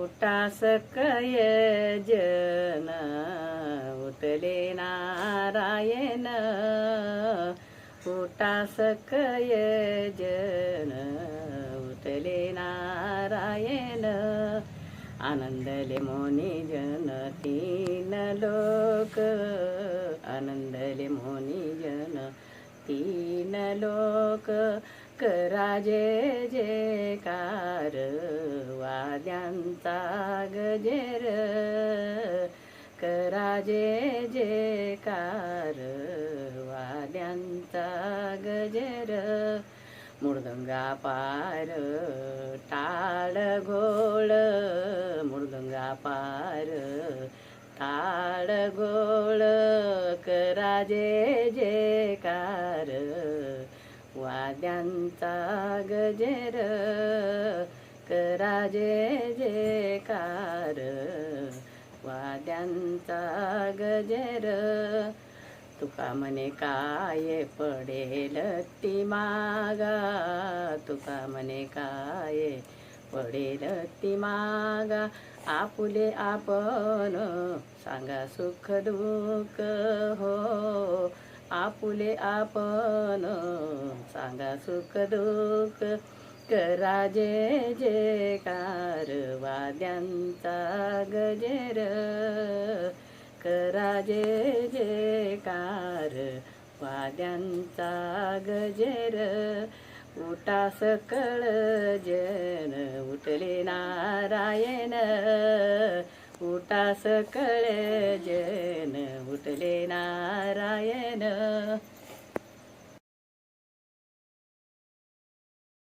उटासकय जन उठले नारायण। उटासकय जन उठले नारायण। आनंदले मोनी जन तीन लोक। आनंदले मोनी जन तीन लोक। करा जे जे कार वाद्यांचा गजेर. करा जे जे कार वाद्यांचा गजेर. मुर्दंगा पार टाळ घोळ. मुर्दंगा पार टाळ गोळ करा जे जे कार वाद्यांचा गजेर. करा जे कार. वाद्यांचा गजेर. तुका म्हणे काय पडेल ती मागा. तुका म्हणे काय पडेल ती मागा. आपुले आपण सांगा सुख दुःख हो. आपुले आपण सांगा सुख दुःख करा जे कार वाद्यांचा गजेर. करा जे कार वाद्यांचा गजेर. उठा सकळ जन उठले नारायण. उठा सकळ जन उठले नारायण I Narayana.